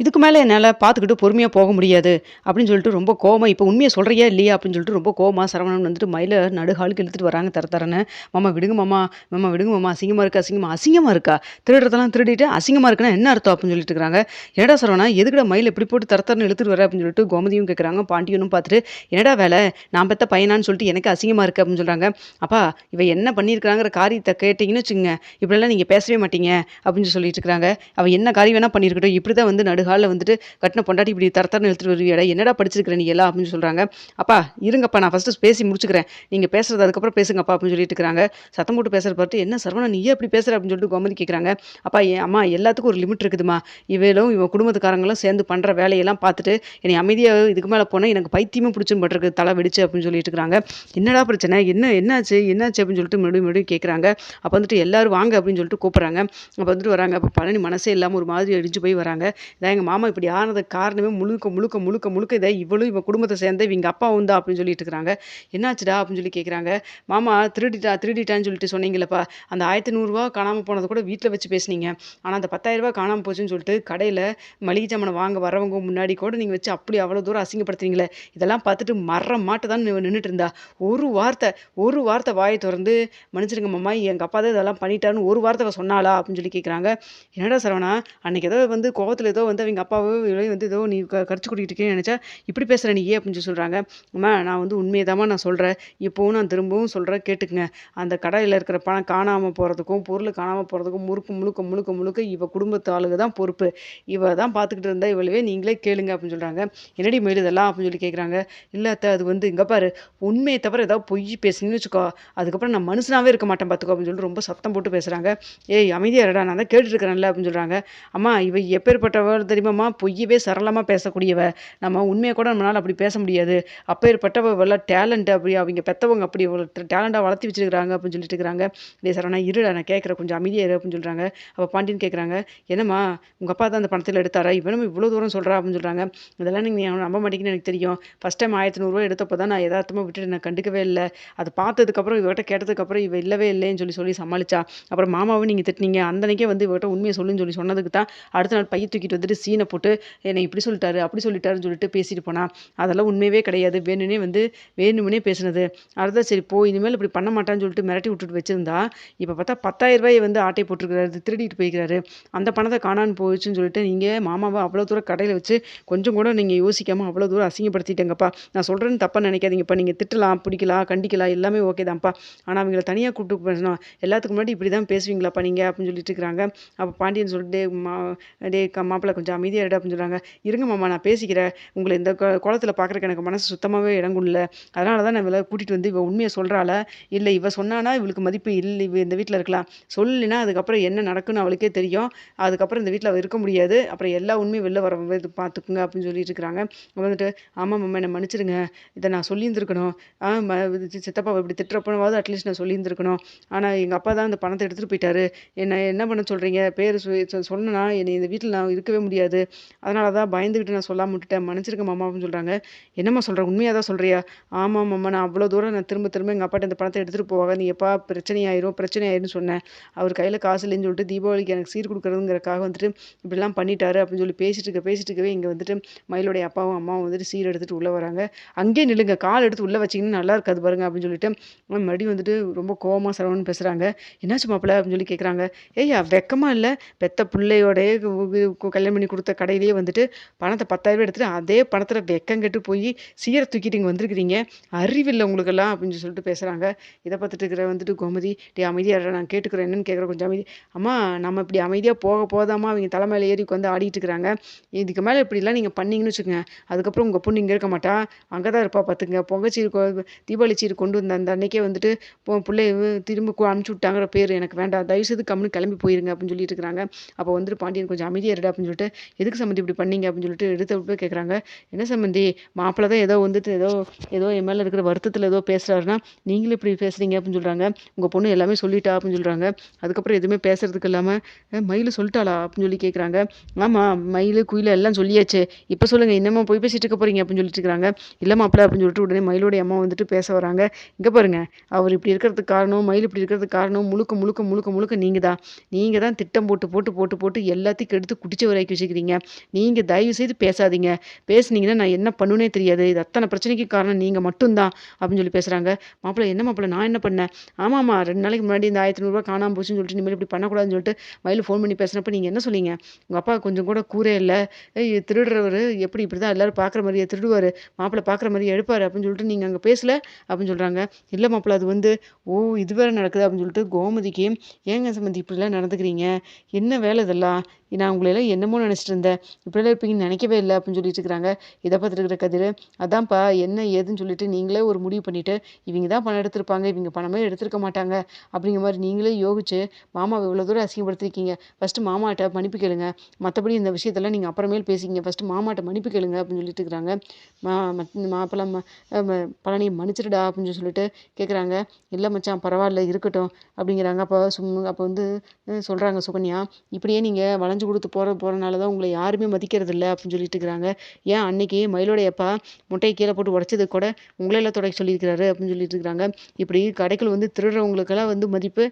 இதுக்கு மேலே என்னால் பார்த்துக்கிட்டு பொறுமையாக போக முடியாது அப்படின்னு சொல்லிட்டு ரொம்ப கோமா இப்போ உண்மையை சொல்கிறியா இல்லையா? அப்படின்னு சொல்லிட்டு ரொம்ப கோமா சரவணன் வந்துட்டு மயில நடுகாலுக்கு இழுத்துட்டு வராங்க தர தரன்னு. மாமா விடுங்க மாமா. மாமா விடுங்க மாமா. அசிங்கமாக இருக்கா? அசிங்கமாக அசிங்கமாக இருக்கா? திருடுறதெல்லாம் திருடிட்டு அசிங்கமாக இருக்குன்னா என்ன அர்த்தம்? அப்படின்னு சொல்லிட்டு இருக்காங்க ஏடா சரவணா எதுக்குடா மயில் இப்படி போட்டு தர தரன்னு இழுத்துட்டு வர? அப்படின்னு சொல்லிட்டு கோமதியும் கேட்குறாங்க பாண்டியனும் பார்த்துட்டு என்னடா வேலை? நான் பெற்ற பையனான்னு சொல்லிட்டு எனக்கு அசிங்கமாக இருக்குது அப்படின்னு சொல்கிறாங்க அப்பா இவ என்ன பண்ணியிருக்கிறாங்கிற காரியத்தை கேட்டிங்கன்னு வச்சுங்க இப்படிலாம் நீங்கள் பேசவே மாட்டீங்க அப்படின்னு சொல்லிட்டு இருக்காங்க அவள் என்ன காரியம் வேணால் பண்ணியிருக்கட்டும். இப்படி தான் வந்து நடு நடுகாலில் வந்துட்டு கட்டின பொண்டாட்டி இப்படி தரத்தரன்னு எடுத்துகிட்டு வருவியாடா? என்னடா படிச்சிருக்கிற நீ எல்லாம் அப்படின்னு சொல்கிறாங்க அப்பா இருங்கப்பா நான் ஃபஸ்ட்டு பேசி முடிச்சுக்கிறேன். நீங்கள் பேசுறது அதுக்கப்புறம் பேசுங்கப்பா அப்படின்னு சொல்லிட்டு இருக்கிறாங்க. சத்தம் போட்டு பேசுகிற பார்த்து என்ன சரவணா நீயே அப்படி இப்படி பேசுகிற அப்படின்னு சொல்லிட்டு கோமதி கேட்குறாங்க அப்பா ஏன் அம்மா எல்லாத்துக்கும் ஒரு லிமிட் இருக்குதுமா இவளும் இவன் குடும்பத்துக்காரங்களும் சேர்ந்து பண்ணுற வேலையெல்லாம் பார்த்துட்டு என்னை அமைதியாக இதுக்கு மேலே போனால் எனக்கு பைத்தியமே பிடிச்சுன்னு பட்டுருக்கு தலை வெடிச்சு அப்படின்னு சொல்லிட்டு இருக்கிறாங்க. என்னடா பிரச்சனை? என்ன என்னாச்சு? என்னாச்சு? அப்படின்னு சொல்லிட்டு மறுபடியும் மறுபடியும் கேட்குறாங்க அப்போ வந்துட்டு எல்லாரும் வாங்க அப்படின்னு சொல்லிட்டு கூப்பிட்றாங்க. அப்போ வந்துட்டு வராங்க. அப்போ பழனி மனசே இல்லாமல் ஒரு மாதிரி அடிஞ்சு போய் வராங்க. இதான் எங்கள் மாமா இப்படி ஆனதுக்கு காரணமே முழுக்க முழுக்க முழுக்க முழுக்க இதை இவளும் இவன் குடும்பத்தை சேர்ந்து இவங்க அப்பா வந்தா அப்படின்னு சொல்லிட்டு இருக்கிறாங்க. என்னாச்சுடா அப்படின்னு சொல்லி கேட்குறாங்க மாமா திருடிட்டா திருடிட்டான்னு சொல்லிட்டு சொன்னீங்களப்பா அந்த ஆயிரத்தி நூறுரூவா காணாமல் போனதை கூட வீட்டில் வச்சு பேசுனீங்க. ஆனால் அந்த பத்தாயிரரூபா காணாமல் போச்சுன்னு சொல்லிட்டு கடையில் மளிகை சாமானை வாங்க வரவங்க முன்னாடி கூட நீங்கள் வச்சு அப்படி அவ்வளோ தூரம் அசிங்கப்படுத்துறீங்களே. இதெல்லாம் பார்த்துட்டு மர மாட்டு தான் நின்றுட்டு இருந்தா. ஒரு வார்த்தை ஒரு வார்த்தை வாயை திறந்து மன்னிச்சிருங்க மாமா எங்கள் அப்பா தான் இதெல்லாம் பண்ணிட்டாருன்னு ஒரு வார்த்தை சொன்னாலா சொன்னாளா அப்படின்னு சொல்லி கேட்குறாங்க என்னடா சரவணா அன்னைக்கு ஏதோ வந்து கோவத்தில் ஏதோ வந்து அவங்க அப்பாவோ இவளையும் வந்து ஏதோ நீ க கடிச்சு கூட்டிகிட்டு நினச்சா இப்படி பேசுகிற நீ அப்படின்னு சொல்லி சொல்கிறாங்க அம்மா நான் வந்து உண்மையதாம்மா நான் சொல்கிறேன் இப்போவும் நான் திரும்பவும் சொல்கிறேன் கேட்டுக்குங்க. அந்த கடையில் இருக்கிற பணம் காணாமல் போகிறதுக்கும் பொருள் காணாமல் போகிறதுக்கும் முறுக்கு முழுக்க முழுக்க முழுக்க இவ குடும்பத்து ஆளுங்க தான் பொறுப்பு. இவ தான் பார்த்துக்கிட்டு இருந்தா இவளவே நீங்களே கேளுங்க அப்படின்னு சொல்கிறாங்க என்னடி மயில் இதெல்லாம் அப்படின்னு சொல்லி கேட்குறாங்க இல்லை அத்தை அது வந்து இங்கே பாரு உண்மையை தவிர ஏதாவது பொய் பேசுனீங்கன்னு வச்சுக்கோ அதுக்கப்புறம் நான் மனுஷனாவே இருக்க மாட்டேன் பார்த்துக்கோ அப்படின்னு சொல்லிட்டு ரொம்ப சத்தம் போட்டு பேசுகிறாங்க ஏய் அமைதியாக இருடா நான் தான் கேட்டுட்டு இருக்கிறேன்ல அப்படின்னு சொல்கிறாங்க அம்மா இவ எப்பேற்பட்டவள் தெரியுமாம்மா? பொய்யவே சரளமாக பேசக்கூடியவ. நம்ம உண்மையை கூட நம்மளால் அப்படி பேச முடியாது. அப்பேற்பட்டவ எல்லாம் டேலண்ட் அப்படி அவங்க பெற்றவங்க அப்படி இவ்வளோ டேலண்டாக வளர்த்தி வச்சுருக்காங்க அப்படின்னு சொல்லிட்டு இருக்கிறாங்க டே சரவணா இருடா நான் கேட்குறேன். கொஞ்சம் அமைதியாக இரு அப்படின்னு சொல்கிறாங்க அப்போ பாண்டியன் கேட்குறாங்க என்னம்மா உங்கள் அப்பா தான் அந்த பணத்தில் எடுத்தாரா? இவனும் இவ்வளோ தூரம் சொல்கிறா அப்படின்னு சொல்கிறாங்க இதெல்லாம் நீங்கள் நம்ப மாட்டேங்கன்னு எனக்கு தெரியும். ஃபஸ்ட் டைம் ஆயிரத்தி நூறுரூவா எடுத்தப்போ தான் நான் யதார்த்தமாக விட்டுட்டு நான் கண்டுக்கவே இல்லை. அது பார்த்ததுக்கப்புறம் இவர்கிட்ட கேட்டதுக்கப்புறம் இவ இல்லவே இல்லைன்னு சொல்லி சொல்லி சமாளிச்சா. அப்புறம் மாமாவும் நீங்கள் திட்டினீங்க. அந்தனைக்கே வந்து இவர்கிட்ட உண்மையை சொல்லுன்னு சொல்லி சொன்னதுக்கு தான் அடுத்த நாள் பைய தூக்கிட்டு வந்துட்டு சீனை போட்டு என்னை இப்படி சொல்லிட்டாரு அப்படி சொல்லிட்டாருன்னு சொல்லிட்டு பேசிட்டு போனா. அதெல்லாம் உண்மையவே கிடையாது. வேணும்னே வந்து வேணும்னே பேசுனது. அதுதான் சரி போ இனிமேல் இப்படி பண்ண மாட்டான்னு சொல்லிட்டு மிரட்டி விட்டுட்டு வச்சிருந்தா இப்போ பார்த்தா பத்தாயிரம் ரூபாயை வந்து ஆட்டை போட்டிருக்கிறாரு திருடிட்டு போய்க்கிறாரு. அந்த பணத்தை காணான்னு போயிடுச்சுன்னு சொல்லிட்டு நீங்கள் மாமாவை அவ்வளோ தூரம் கடையில் வச்சு கொஞ்சம் கூட நீங்கள் யோசிக்காமல் அவ்வளோ தூரம் அசிங்கப்படுத்திட்டேங்கப்பா. நான் சொல்கிறேன்னு தப்பாக நினைக்காதீங்கப்பா. நீங்கள் திட்டலாம் பிடிக்கலாம் கண்டிக்கலாம் எல்லாமே ஓகே தான்ப்பா. ஆனால் அவங்கள தனியாக கூப்பிட்டு பேசணும் எல்லாத்துக்கு முன்னாடி இப்படி தான் பேசுவீங்களாப்பா நீங்கள் அப்படின்னு சொல்லிட்டு இருக்கிறாங்க. அப்போ பாண்டியன் சொல்லிட்டு மா டே மாப்பிள்ளை கொஞ்சம் அமைதியாக இடம் அப்படின்னு சொல்கிறாங்க இருங்க மாமா நான் பேசிக்கிறேன். உங்களை இந்த குளத்தில் பார்க்குறக்கு எனக்கு மனசு சுத்தமாகவே இடங்குள்ள அதனால தான் நான் இவளை கூட்டிகிட்டு வந்து இவள் உண்மையை சொல்கிறாள இல்லை இவ சொன்னானா இவளுக்கு மதிப்பு இல்லை இவ இந்த வீட்டில் இருக்கலாம். சொல்லினா அதுக்கப்புறம் என்ன நடக்குன்னு அவளுக்கே தெரியும். அதுக்கப்புறம் இந்த வீட்டில் இருக்க முடியாது. அப்புறம் எல்லா உண்மையும் வெளில வர பார்த்துக்குங்க அப்படின்னு சொல்லிட்டு இருக்கிறாங்க. வந்துட்டு ஆமாம் மாமா என்னை மன்னிச்சிடுங்க. இதை நான் சொல்லியிருந்துருக்கணும். ஆ இது சித்தப்பா இப்படி திட்டுறப்பனாவது அட்லீஸ்ட் நான் சொல்லியிருந்துருக்கணும். ஆனால் எங்கள் அப்பா தான் அந்த பணத்தை எடுத்துகிட்டு போயிட்டாரு. என்ன என்ன பண்ண சொல்கிறீங்க பேர் சொன்னா என்னை இந்த வீட்டில் நான் இருக்கவே முடியாது. அதனால தான் பயந்துக்கிட்டு நான் சொல்லாமல் விட்டுட்டேன். மன்னிச்சிருக்க மாமா அப்படின்னு சொல்கிறாங்க என்னம்மா சொல்கிற உண்மையாக தான் சொல்கிறியா ஆமாம் மாமா நான் அவ்வளோ தூரம் நான் திரும்ப திரும்ப எங்கள் அப்பாட்ட இந்த பணத்தை எடுத்துகிட்டு போவாங்க. நீ எப்பா பிரச்சனை ஆயிரும் பிரச்சனை சொன்னேன். அவர் கையில் காசு இல்லைன்னு சொல்லிட்டு தீபாவளிக்கு எனக்கு சீர் கொடுக்குறதுங்கிறக்காக வந்துட்டு இப்படிலாம் பண்ணிட்டாரு அப்படின்னு சொல்லி பேசிட்டு இருக்க பேசிட்டு இருக்கவே இங்கே வந்துட்டு மயிலுடைய அப்பாவும் அம்மாவும் வந்துட்டு சீர் எடுத்துகிட்டு உள்ளே வராங்க. அங்கேயே நில்லுங்க. கால் எடுத்து உள்ளே வச்சிங்கன்னா நல்லா இருக்காது பாருங்க அப்படின்னு சொல்லிட்டு மறுபடியும் வந்துட்டு ரொம்ப கோவமாக சரவணன் பேசுகிறாங்க என்னாச்சு மாப்பிள்ள? அப்படின்னு சொல்லி கேட்குறாங்க ஏய்யா வெக்கமா இல்லை. பெத்த பிள்ளையோடைய கல்யாணம் பண்ணி கொடுத்த கடையிலேயே வந்துட்டு பணத்தை பத்தாயிரம் எடுத்துட்டு அதே பணத்தில் வெக்கம் கெட்டு போய் சீரை தூக்கிட்டு இங்கே வந்திருக்கிறீங்க. அறிவில்லை உங்களுக்கெல்லாம் அப்படின்னு சொல்லிட்டு பேசுகிறாங்க இதை பார்த்துட்டு இருக்கிற வந்துட்டு கோமதி டே அமைதியாக நான் கேட்டுக்கிறேன். என்னன்னு கேட்குறேன் கொஞ்சம் அமைதி. அம்மா நம்ம இப்படி அமைதியாக போக போதாமா அவங்க தலைமையில் ஏறி வந்து ஆடிட்டு இருக்கிறாங்க. இதுக்கு மேலே இப்படிலாம் நீங்கள் பண்ணீங்கன்னு வச்சுக்கோங்க. அதுக்கப்புறம் உங்கள் பொண்ணு இங்கே இருக்க மாட்டா. அங்கே தான் இருப்பா பார்த்துங்க பொங்கச்சீர் தீபாவளி சீர் கொண்டு வந்த அந்த அன்னைக்கே வந்துட்டு பிள்ளை திரும்ப அனுப்பிச்சி அனுப்பிச்சு விட்டாங்கிற பேர் எனக்கு வேண்டாம். தயவுசெய்து கம்முன்னு கிளம்பி போயிருங்க அப்படின்னு சொல்லிட்டு இருக்கிறாங்க. அப்போ வந்துட்டு பாண்டியன் கொஞ்சம் அமைதியாக இருடா அப்படின்னு சொல்லிட்டு எதுக்கு சம்மந்தி இப்படி பண்ணீங்க அப்படின்னு சொல்லிட்டு எடுத்து போய் கேட்குறாங்க என்ன சம்மந்தி மாப்பிள்ளை தான் ஏதோ வந்துட்டு ஏதோ ஏதோ என் மேலே இருக்கிற வருத்தத்தில் ஏதோ பேசுகிறாருன்னா நீங்களும் இப்படி பேசுகிறீங்க அப்படின்னு சொல்கிறாங்க உங்கள் பொண்ணு எல்லாமே சொல்லிட்டா அப்படின்னு சொல்கிறாங்க அதுக்கப்புறம் எதுவுமே பேசுறதுக்கு இல்லாமல் மயில் சொல்லிட்டாளா? அப்படின்னு சொல்லி கேட்குறாங்க ஆமாம் மயில் குயில் எல்லாம் சொல்லியாச்சு. இப்போ சொல்லுங்கள் என்னம்மா போய் பேசிட்டு இருக்க போகிறீங்க அப்படின்னு சொல்லிட்டு இருக்கிறாங்க இல்லை மாப்பிள்ள அப்படின்னு சொல்லிட்டு உடனே மயிலோடைய அம்மா வந்துட்டு பேச வராங்க. இங்கே பாருங்க அவர் இப்படி இருக்கிறதுக்கு காரணம் மயில் இப்படி இருக்கிறதுக்கு காரணம் முழுக்க முழுக்க முழுக்க முழுக்க நீங்கள் தான் நீங்கள் தான் திட்டம் போட்டு போட்டு போட்டு போட்டு எல்லாத்தையும் கெடுத்து குடிச்ச வரைக்கும் வச்சுக்கிறீங்க நீங்கள் தயவு செய்து பேசாதீங்க. பேசுனீங்கன்னா நான் என்ன பண்ணுனே தெரியாது. இது அத்தனை பிரச்சனைக்கு காரணம் நீங்கள் மட்டும்தான் அப்படின்னு சொல்லி பேசுகிறாங்க மாப்பிள்ளை என்ன மாப்பிள்ளை நான் என்ன பண்ணேன்? ஆமாம்மா ரெண்டு நாளைக்கு முன்னாடி இந்த ஆயிரத்தி நூறுரூவா காணாமல் போச்சுன்னு சொல்லிட்டு இனிமேல் இப்படி பண்ணக்கூடாதுன்னு சொல்லிட்டு வயலில் ஃபோன் பண்ணி பேசுகிறப்ப நீங்கள் என்ன சொன்னீங்க? உங்கள் அப்பா கொஞ்சம் கூட கூரே இல்லை. திருடுறவர். எப்படி இப்படி தான் எல்லோரும் பார்க்குற மாதிரியே திருடுவார். மாப்பிள்ளை பார்க்குற மாதிரியே எடுப்பார் அப்படின்னு சொல்லிட்டு நீங்கள் அங்கே பேசல அப்படின்னு சொல்கிறாங்க இல்லை மாப்பிள்ளை அது வந்து ஓ இது வேறு நடக்குது அப்படின்னு சொல்லிட்டு கோமதிக்கு ஏங்க சம்மந்தி இப்படிலாம் நடந்துக்கிறீங்க? என்ன வேலை இதெல்லாம்? நான் உங்களையெல்லாம் என்னமோ நினச்சிட்டு இருந்தேன் இப்படிலாம் இருப்பீங்கன்னு நினைக்கவே இல்லை அப்படின்னு சொல்லிட்டு இருக்கிறாங்க. இதை பார்த்துருக்குற கதிர் அதான்ப்பா என்ன ஏதுன்னு சொல்லிட்டு நீங்களே ஒரு முடிவு பண்ணிவிட்டு இவங்க தான் பணம் எடுத்திருப்பாங்க இவங்க பணமே எடுத்திருக்க மாட்டாங்க. அப்படிங்கிற மாதிரி நீங்களே யோகிச்சு மாமாவை இவ்வளோ தூரம் அசிங்கப்படுத்திருக்கீங்க. ஃபஸ்ட்டு மாமாட்ட மன்னிப்பு கேளுங்க. மற்றபடி இந்த விஷயத்தெல்லாம் நீங்கள் அப்புறமேல் பேசிக்கிங்க. ஃபஸ்ட்டு மாமாட்ட மன்னிப்பு கேளுங்க அப்படின்னு சொல்லிட்டு இருக்கிறாங்க. மா மாப்பிள்ளை பழனி மன்னிச்சிடுடா அப்படின்னு சொல்லிட்டு கேட்குறாங்க இல்லை மச்சான் பரவாயில்ல இருக்கட்டும் அப்படிங்கிறாங்க. அப்போ சும் அப்போ வந்து சொல்கிறாங்க சுகன்யா இப்படியே நீங்கள் வளைஞ்சு கொடுத்து போகிற போகிறனால தான் உங்களை யாருமே மதிக்கிறது இல்லை அப்படின்னு சொல்லிட்டு இருக்கிறாங்க. ஏன் அன்னைக்கு மயிலோடைய அப்பா முட்டையை கீழே போட்டு உடச்சது கூட உங்களெல்லாம் தொடக்க சொல்லியிருக்கிறாரு அப்படின்னு சொல்லிட்டு இருக்கிறாங்க. இப்படி கடைகள் வந்து திருடுறவங்களுக்கெல்லாம் வந்து மதிப்பு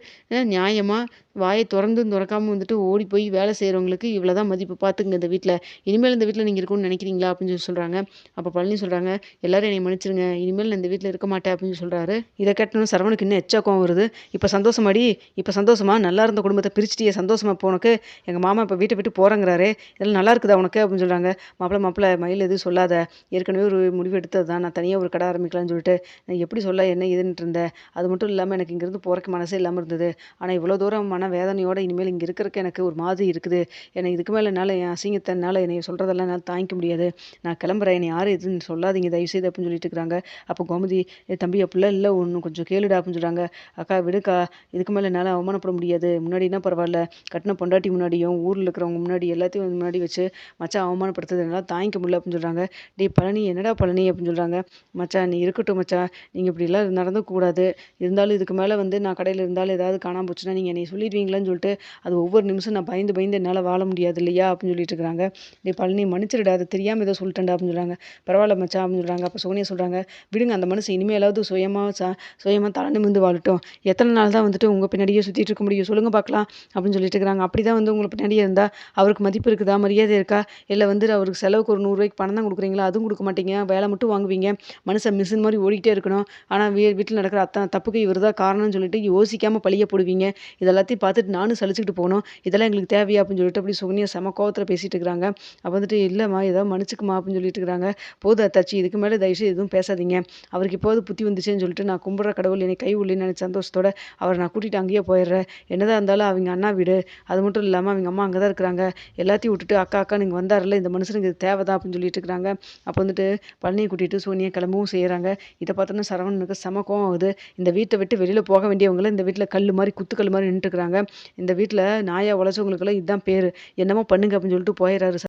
நியாயமாக வாயை திறந்து திறக்காமல் வந்துட்டு ஓடி போய் வேலை செய்கிறவங்களுக்கு இவ்வளோ தான் மதிப்பு. பார்த்துங்க இந்த வீட்டில் இனிமேல் இந்த வீட்டில் நீங்கள் இருக்கணும்னு நினைக்கிறீங்களா அப்படின்னு சொல்லி சொல்கிறாங்க அப்போ பழனி சொல்கிறாங்க எல்லோரும் என்னை மன்னிச்சிருங்க. இனிமேல் நான் இந்த வீட்டில் இருக்க மாட்டேன் அப்படின்னு சொல்கிறாரு இதை கேட்டணும் சரவணுக்கு இன்னும் எச்சா கோவம் வருது. இப்போ சந்தோஷமாடி இப்போ சந்தோஷமா நல்லா இருந்த குடும்பத்தை பிரிச்சுட்டியே சந்தோஷமா இப்போ உனக்கு எங்கள் மாமா இப்போ வீட்டை விட்டு போகிறேங்கிறாரு இதெல்லாம் நல்லா இருக்குதா உனக்கு அப்படின்னு சொல்கிறாங்க மாப்பிள்ள மாப்பிள்ள மயில் எதுவும் சொல்லாத. ஏற்கனவே ஒரு முடிவு எடுத்தது தான் நான் தனியாக ஒரு கடை ஆரம்பிக்கலாம்னு சொல்லிட்டு. நான் எப்படி சொல்ல என்ன இதுன்ட்டு இருந்தேன் அது மட்டும் இல்லாமல் எனக்கு இங்கேருந்து போகிறக்கு மனசே இல்லாமல் இருந்தது. ஆனால் இவ்வளோ தூரம் மன வேதனையோடு இனிமேல் இங்கே இருக்கிறக்கு எனக்கு ஒரு மாதிரி இருக்குது. எனக்கு இதுக்கு மேலே என்னால் என் அசிங்கத்தினால என்னை சொல்கிறதெல்லாம் என்னால் தாங்கிக்க முடியாது. நான் கிளம்புறேன். என்னை யாரும் எதுன்னு சொல்லாதீங்க. தயவுசெய்து அப்படின்னு சொல்லிட்டு இருக்கிறாங்க. அப்போ கோமதி தம்பி அப்படிலாம் இல்லை. ஒன்று கொஞ்சம் கேளுடா அப்படின்னு சொல்கிறாங்க அக்கா விடுக்கா. இதுக்கு மேலே என்னால் அவமானப்பட முடியாது. முன்னாடினா பரவாயில்ல. கட்டின பொண்டாட்டி முன்னாடியும் ஊரில் இருக்கிறவங்க முன்னாடி எல்லாத்தையும் முன்னாடி வச்சு மச்சான் அவமானப்படுத்துறது என்னால் தாங்கிக்க முடியல அப்படின்னு சொல்கிறாங்க டே பழனி என்னடா பழனி? அப்படின்னு சொல்கிறாங்க மச்சான் நீ இருக்கட்டும் மச்சான். நீங்கள் இப்படிலாம் நடந்துக்கூடாது இருந்தாலும் இதுக்கு மேலே வந்து நான் கடையில் இருந்தாலும் ஏதாவது காணாமல் போச்சுன்னா நீங்கள் என்னை சொல்லிடுவீங்களான்னு சொல்லிட்டு அது ஒவ்வொரு நிமிஷம் நான் பயந்து பயந்து என்னால் வாழ முடியாது இல்லையா அப்படின்னு சொல்லிட்டு இருக்கிறாங்க. டே பழனி மன்னிச்சிருடா அது தெரியாமல் ஏதோ சொல்லிட்டேன்டா அப்படின்னு சொல்கிறாங்க பரவாயில்ல மச்சான் அப்படின்னு சொல்கிறாங்க அப்போ சோனியா சொல்கிறாங்க விடுங்க அந்த மனுஷன் இனிமேலாவது சுயமாக ச சுயமாக தலை நிமிந்து வாழட்டும். எத்தனை நாள் தான் வந்துட்டு உங்கள் பின்னாடியே சுற்றிட்டு இருக்க முடியும்? சொல்லுங்கள் பார்க்கலாம். அப்படின்னு சொல்லிட்டு இருக்கிறாங்க. அப்படி தான் வந்து உங்களுக்கு பின்னாடியே இருந்தால் அவருக்கு மதிப்பு இருக்குதா? மரியாதை இருக்கா? இல்லை வந்து அவருக்கு செலவுக்கு ஒரு நூறுரூவாய்க்கு பணம் தான் கொடுக்குறீங்களா? அதுவும் கொடுக்க மாட்டீங்க. வேலை மட்டும் வாங்குவீங்க. மனுஷன் மிஷின் மாதிரி ஓடிக்கிட்டே இருக்கணும். ஆனால் வீ வீட்டில் நடக்கிற அத்தனை தப்புக்கு இவர் தான் காரணம்னு சொல்லிட்டு யோசிக்காமல் பழிய போடுவீங்க. இதெல்லாத்தையும் பார்த்துட்டு நானும் சலிச்சுக்கிட்டு போனோம். இதெல்லாம் எங்களுக்கு தேவையா? அப்படின்னு சொல்லிட்டு அப்படி சுகன்யா செம கோவத்தில் பேசிகிட்டு இருக்கிறாங்க. அப்போ வந்துட்டு இல்லைம்மா ஏதாவது மன்னிச்சுக்குமா? அப்படின்னு சொல்லிட்டு இருக்கிறாங்க. போதும் அத்தாச்சி இதுக்கு மேலே தயவுசெய்து எதுவும் பேசாதீங்க. அவருக்கு இப்போது புத்தி வந்துச்சுன்னு சொல்லிட்டு நான் கும்பிட்ற கடவுள் என்னை கை உள்ளேன்னு நினச்ச சந்தோஷத்தோட அவரை நான் கூட்டிகிட்டு அங்கேயே போயிடுறேன். என்னதான் இருந்தாலும் அவங்க அண்ணா வீடு. அது மட்டும் இல்லாமல் அவங்க அம்மா அங்கே தான் இருக்கிறாங்க. எல்லாத்தையும் விட்டுட்டு அக்கா அக்கா நீங்கள் வந்தாரில்ல இந்த மனுஷனுக்கு இது தேவை தான் அப்படின்னு சொல்லிட்டு இருக்கிறாங்க. அப்போ வந்துட்டு பழனியை கூட்டிகிட்டு சோனியை கிளம்பவும் செய்கிறாங்க இதை பார்த்தோன்னா சரவணனுக்கு செம கோவம் ஆகுது. இந்த வீட்டை விட்டு வெளியில் போக வேண்டியவங்கள இந்த வீட்டில் கல் மாதிரி குத்துக்கல் மாதிரி சொல்கிறாங்க இந்த வீட்டில் நாயா உழைச்சவங்களுக்கெல்லாம் இதுதான் பேர். என்னமோ பண்ணுங்க அப்படின்னு சொல்லிட்டு போயிடுறாரு